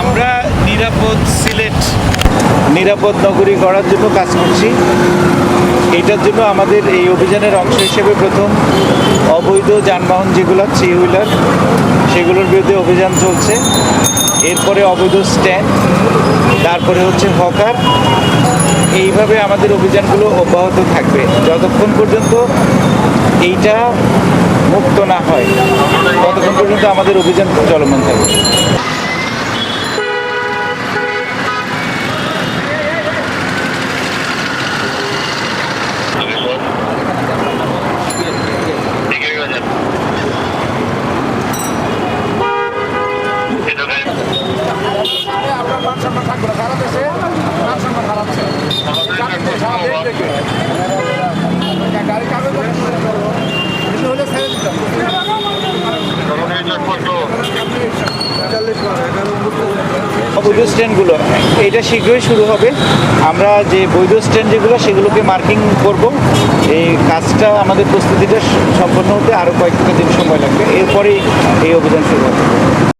আমরা নিরাপদ সিলেট নিরাপদ নগরী গড়ার জন্য কাজ করছি। এটার জন্য আমাদের এই অভিযানের অংশ হিসেবে প্রথম অবৈধ যানবাহন যেগুলো থ্রি হুইলার সেগুলোর বিরুদ্ধে অভিযান চলছে। এরপরে অবৈধ স্ট্যান্ড তারপরে হচ্ছে হকার এইভাবে আমাদের অভিযানগুলো অব্যাহত থাকবে। যতক্ষণ পর্যন্ত এইটা মুক্ত না হয়, ততক্ষণ পর্যন্ত আমাদের অভিযান চলমান থাকবে। বৈধ স্ট্যান্ডগুলো এটা শীঘ্রই শুরু হবে। আমরা যে বৈধ স্ট্যান্ড যেগুলো, সেগুলোকে মার্কিং করব। এই কাজটা, আমাদের প্রস্তুতিটা সম্পন্ন হতে আরও কয়েকটা দিন সময় লাগবে। এরপরেই এই অভিযান শুরু হবে।